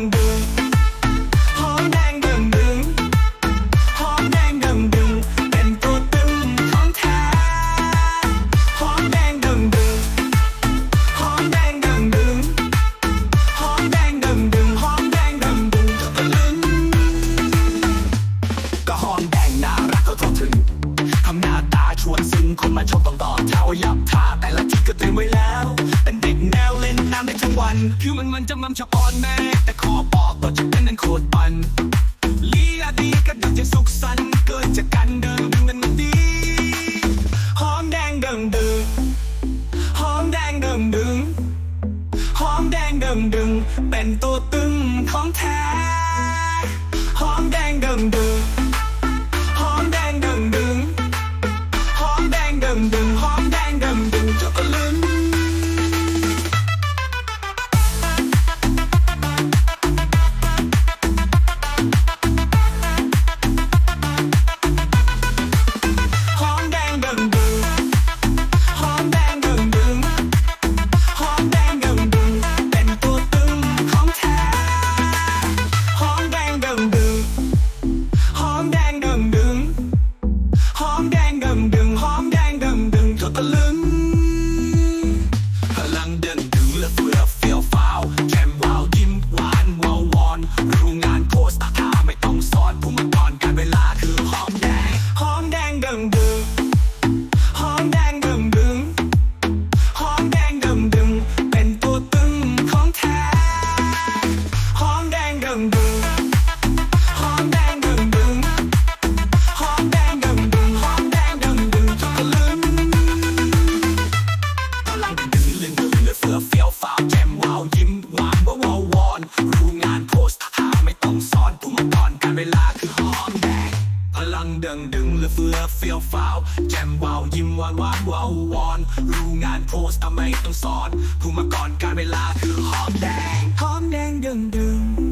งดึงหอมแดงดึงดึงหอมแดงดึงดึงเป็นตัวตึงของแท้หอมแดงดึงดึงหอมแดงดึงดึงหอมแดงดึงดึงหอมแดงดึงดึงตะก็หอมแดงน่ารักก็ทนถึงทำหน้าตาชวนซึ้งคนมาชมต้องต่อแถวยับท่าแต่ละทีก็เต็มไว้แล้ว คือมันมันจำมำนชะปอนแม่แต่ขอบอกต่อจากนั้นนั้นโคตรปันลีลาดีก็ดังจะสุขสันเกิดจากการเดิมดึงนมันดีหอมแดงเดิมดึงหอมแดงเดิมดึงหอมแดงเดิมดึง เป็นตัวตึงของแท้หอมแดงเดิมดึง Come on. ลังดังดึงและเฟือเฟี้ยวฟ้าวแจมวาวยิ้มหวานหวานวาววอน รู้งานโพสต์ทำไมต้องสอนผู้มาก่อนการเวลาคือหอมแดงหอมแดงดึงดึง